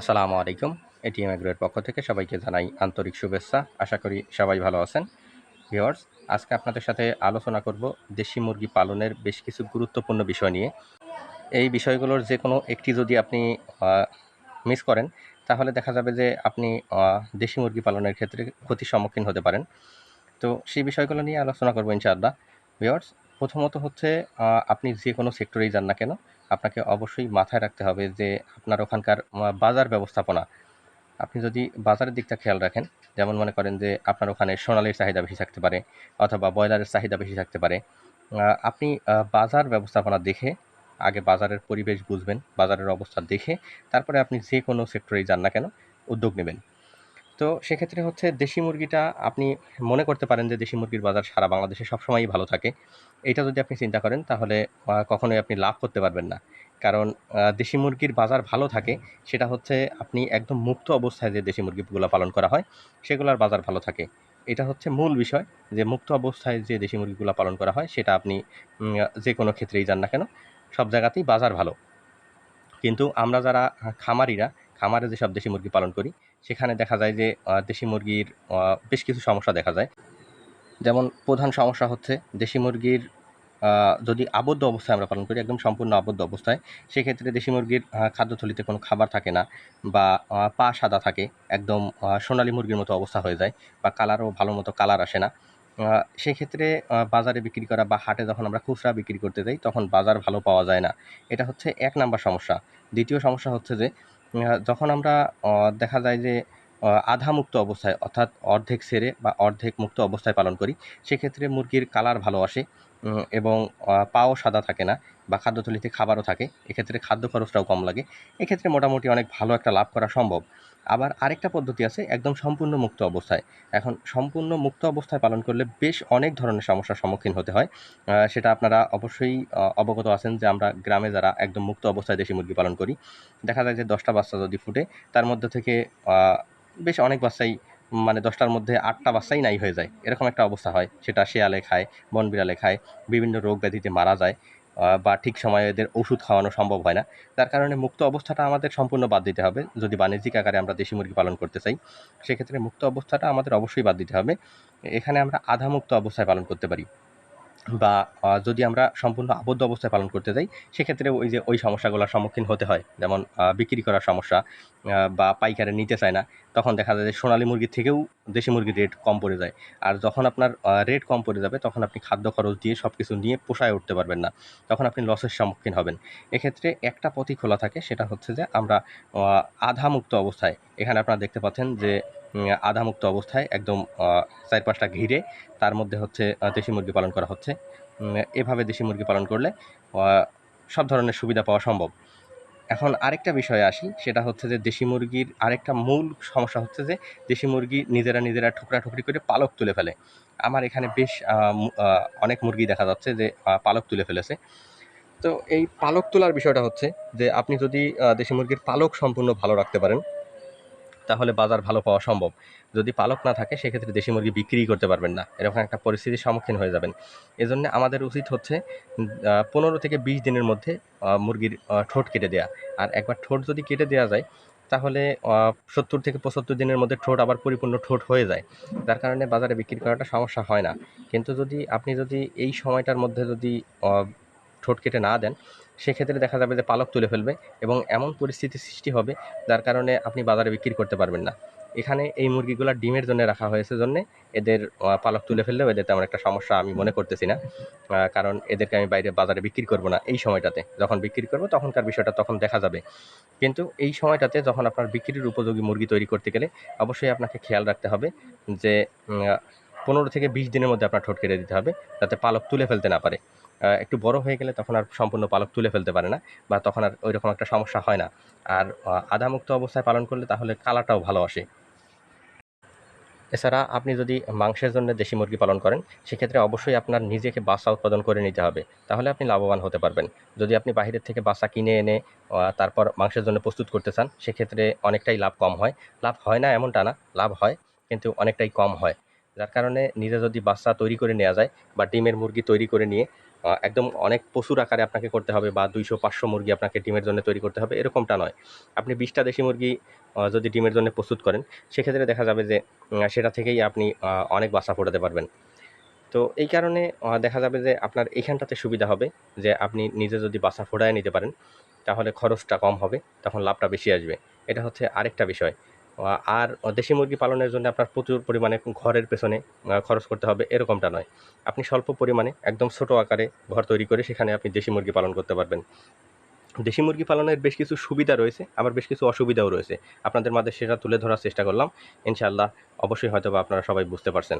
আসসালামু আলাইকুম। এটিএম এগ্রোয়ের পক্ষ থেকে সবাইকে জানাই আন্তরিক শুভেচ্ছা। আশা করি সবাই ভালো আছেন। ভিওয়ার্স আজকে আপনাদের সাথে আলোচনা করব দেশি মুরগি পালনের বেশ কিছু গুরুত্বপূর্ণ বিষয় নিয়ে। এই বিষয়গুলোর যে কোনো একটি যদি আপনি মিস করেন, তাহলে দেখা যাবে যে আপনি দেশি মুরগি পালনের ক্ষেত্রে ক্ষতির সম্মুখীন হতে পারেন। তো সেই বিষয়গুলো নিয়ে আলোচনা করব ইনশাআল্লাহ। ভিওয়ার্স প্রথমত হচ্ছে আপনি যে কোনো সেক্টরেই যান না কেন আপনাকে অবশ্যই মাথায় রাখতে হবে যে আপনার ওখানকার বাজার ব্যবস্থাপনা। আপনি যদি বাজারের দিকটা খেয়াল রাখেন, যেমন মনে করেন যে আপনার ওখানে সোনালির চাহিদা বেশি থাকতে পারে অথবা ব্রয়লারের চাহিদা বেশি থাকতে পারে আপনি বাজার ব্যবস্থাপনা দেখে, আগে বাজারের পরিবেশ বুঝবেন, বাজারের অবস্থা দেখে, তারপরে আপনি যে কোনো সেক্টরেই যান না কেন, উদ্যোগ নেবেন। তো সেক্ষেত্রে হচ্ছে দেশি মুরগিটা আপনি মনে করতে পারেন যে দেশি মুরগির বাজার সারা বাংলাদেশে সবসময়ই ভালো থাকে। এটা যদি আপনি চিন্তা করেন তাহলে কখনোই আপনি লাভ করতে পারবেন না। কারণ দেশি মুরগির বাজার ভালো থাকে, সেটা হচ্ছে আপনি একদম মুক্ত অবস্থায় যে দেশি মুরগিগুলো পালন করা হয়, সেগুলোর বাজার ভালো থাকে। এটা হচ্ছে মূল বিষয় যে মুক্ত অবস্থায় যে দেশি মুরগিগুলো পালন করা হয়, সেটা আপনি যে কোনো ক্ষেত্রেই যান না কেন, সব জায়গাতেই বাজার ভালো। কিন্তু আমরা যারা খামারিরা খামারে যেসব দেশি মুরগি পালন করি, সেখানে দেখা যায় যে দেশি মুরগির বেশ কিছু সমস্যা দেখা যায়। যেমন প্রধান সমস্যা হচ্ছে দেশি মুরগির যদি আবদ্ধ অবস্থায় আমরা পালন করি, একদম সম্পূর্ণ আবদ্ধ অবস্থায়, সেক্ষেত্রে দেশি মুরগির খাদ্যথলিতে কোনো খাবার থাকে না বা পা সাদা থাকে, একদম সোনালী মুরগির মতো অবস্থা হয়ে যায় বা কালারও ভালো মতো কালার আসে না। সেক্ষেত্রে বাজারে বিক্রি করা বা হাটে যখন আমরা খুচরা বিক্রি করতে যাই, তখন বাজার ভালো পাওয়া যায় না। এটা হচ্ছে এক নাম্বার সমস্যা। দ্বিতীয় সমস্যা হচ্ছে যে যখন আমরা দেখা যায় যে আধা মুক্ত অবস্থায়, অর্থাৎ অর্ধেক সেরে বা অর্ধেক মুক্ত অবস্থায় পালন করি। সেক্ষেত্রে মুরগির কালার ভালো আসে এবং পাও সাদা থাকে না বা খাদ্যথলিতে খাবারও থাকে। এক্ষেত্রে খাদ্য খরচটাও কম লাগে। এক্ষেত্রে মোটামুটি অনেক ভালো একটা লাভ করা সম্ভব। আবার আরেকটা পদ্ধতি আছে, একদম সম্পূর্ণ মুক্ত অবস্থায়। এখন সম্পূর্ণ মুক্ত অবস্থায় পালন করলে বেশ অনেক ধরনের সমস্যার সম্মুখীন হতে হয়। সেটা আপনারা অবশ্যই অবগত আছেন যে আমরা গ্রামে যারা একদম মুক্ত অবস্থায় দেশি মুরগি পালন করি, দেখা যায় যে দশটা বাচ্চা যদি ফুটে, তার মধ্যে থেকে বেশ অনেক বাচ্চাই মানে দশটার মধ্যে আটটা বাচ্চাই নাই হয়ে যায়। এরকম একটা অবস্থা হয়। সেটা শেয়ালে খায় বন বিড়ালে খায়, বিভিন্ন রোগ ব্যাধিতে মারা যায় বা ঠিক সময়ে এদের ওষুধ খাওয়ানো সম্ভব হয় না। যার কারণে মুক্ত অবস্থাটা আমাদের সম্পূর্ণ বাদ দিতে হবে। যদি বাণিজ্যিক আকারে আমরা দেশি মুরগি পালন করতে চাই, সেক্ষেত্রে মুক্ত অবস্থাটা আমাদের অবশ্যই বাদ দিতে হবে। এখানে আমরা আধা মুক্ত অবস্থায় পালন করতে পারি। বা যদি আমরা সম্পূর্ণ আবদ্ধ অবস্থায় পালন করতে যাই সেক্ষেত্রে ওই যে ওই সমস্যাগুলোর সম্মুখীন হতে হয়। যেমন বিক্রি করার সমস্যা বা পাইকারে নিতে চায় না, তখন দেখা যায় যে সোনালী মুরগির থেকেও দেশি মুরগির রেট কম পড়ে যায়। আর যখন আপনার রেট কম পড়ে যাবে, তখন আপনি খাদ্য খরচ দিয়ে সব কিছু নিয়ে পোষায় উঠতে পারবেন না। তখন আপনি লসের সম্মুখীন হবেন। এক্ষেত্রে একটা পথই খোলা থাকে, সেটা হচ্ছে যে আমরা আধা মুক্ত অবস্থায়, এখানে আপনারা দেখতে পাচ্ছেন যে উম, আধা মুক্ত অবস্থায় একদম চার পাঁচটা ঘিরে তার মধ্যে হচ্ছে দেশি মুরগি পালন করা হচ্ছে। এভাবে দেশি মুরগি পালন করলে সব ধরনের সুবিধা পাওয়া সম্ভব। এখন আরেকটা বিষয়ে আসি সেটা হচ্ছে যে দেশি মুরগির আরেকটা মূল সমস্যা হচ্ছে যে দেশি মুরগি নিজেরা নিজেরা ঠুকরা ঠুকরি করে পালক তুলে ফেলে। আমার এখানে বেশ অনেক মুরগি দেখা যাচ্ছে যে পালক তুলে ফেলেছে। তো এই পালক তোলার বিষয়টা হচ্ছে যে আপনি যদি দেশি মুরগির পালক সম্পূর্ণ ভালো রাখতে পারেন তাহলে বাজার ভালো পাওয়া সম্ভব। যদি পালক না থাকে, সেক্ষেত্রে দেশি মুরগি বিক্রি করতে পারবেন না। এরকম একটা পরিস্থিতির সম্মুখীন হয়ে যাবেন। এজন্য আমাদের উচিত হচ্ছে পনেরো থেকে বিশ দিনের মধ্যে মুরগির ঠোঁট কেটে দেওয়া আর একবার ঠোঁট যদি কেটে দেওয়া যায়, তাহলে সত্তর থেকে পঁচাত্তর দিনের মধ্যে ঠোঁট আবার পরিপূর্ণ ঠোঁট হয়ে যায়। যার কারণে বাজারে বিক্রি করাটা সমস্যা হয় না। কিন্তু যদি আপনি যদি এই সময়টার মধ্যে যদি ঠোঁট কেটে না দেন সেক্ষেত্রে দেখা যাবে যে পালক তুলে ফেলবে এবং এমন পরিস্থিতি সৃষ্টি হবে যার কারণে আপনি বাজারে বিক্রি করতে পারবেন না। এখানে এই মুরগিগুলো ডিমের জন্য রাখা হয়েছে জন্য এদের পালক তুলে ফেললেও এদের তেমন একটা সমস্যা আমি মনে করতেছি না। কারণ এদেরকে আমি বাইরে বাজারে বিক্রি করব না এই সময়টাতে। যখন বিক্রি করব তখনকার বিষয়টা তখন দেখা যাবে। কিন্তু এই সময়টাতে যখন আপনার বিক্রির উপযোগী মুরগি তৈরি করতে গেলে অবশ্যই আপনাকে খেয়াল রাখতে হবে যে পনেরো থেকে বিশ দিনের মধ্যে আপনার ঠোঁট কেটে দিতে হবে যাতে পালক তুলে ফেলতে না পারে। একটু বড় হয়ে গেলে তখন আর সম্পূর্ণ পালক তুলে ফেলতে পারে না বা তখন আর ওই রকম একটা সমস্যা হয় না। আর আহ, আধামুক্ত অবস্থায় পালন করলে তাহলে কালারটাও ভালো আসে। এছাড়া আপনি যদি মাংসের জন্য দেশি মুরগি পালন করেন সেক্ষেত্রে অবশ্যই আপনার নিজেকে বাসা উৎপাদন করে নিতে হবে। তাহলে আপনি লাভবান হতে পারবেন। যদি আপনি বাইরের থেকে বাসা কিনে এনে তারপর মাংসের জন্য প্রস্তুত করতে চান সেক্ষেত্রে অনেকটাই লাভ কম হয়। লাভ হয় না এমনটা না লাভ হয় কিন্তু অনেকটাই কম হয়। যার কারণে নিজে যদি বাচ্চা তৈরি করে নেওয়া যায় বা ডিমের মুরগি তৈরি করে নিয়ে একদম অনেক প্রচুর আকারে আপনাকে করতে হবে বা দুইশো, পাঁচশো মুরগি আপনাকে ডিমের জন্য তৈরি করতে হবে, এরকমটা নয়। আপনি বিশটা দেশি মুরগি যদি ডিমের জন্য প্রস্তুত করেন, সেক্ষেত্রে দেখা যাবে যে সেটা থেকেই আপনি অনেক বাসা ফোটাতে পারবেন। তো এই কারণে দেখা যাবে যে আপনার এইখানটাতে সুবিধা হবে যে আপনি নিজে যদি বাসা ফোটায় নিতে পারেন, তাহলে খরচটা কম হবে, তখন লাভটা বেশি আসবে। এটা হচ্ছে আরেকটা বিষয়। আর দেশি মুরগি পালনের জন্য আপনার প্রচুর পরিমাণে ঘরের পেছনে খরচ করতে হবে, এরকমটা নয়। আপনি স্বল্প পরিমাণে একদম ছোট আকারে ঘর তৈরি করে সেখানে আপনি দেশি মুরগি পালন করতে পারবেন। দেশি মুরগি পালনের বেশ কিছু সুবিধা রয়েছে, আবার বেশ কিছু অসুবিধাও রয়েছে। আপনাদের মাঝে সেটা তুলে ধরার চেষ্টা করলাম। ইনশাআল্লাহ, অবশ্যই হয়তো আপনারা সবাই বুঝতে পারছেন।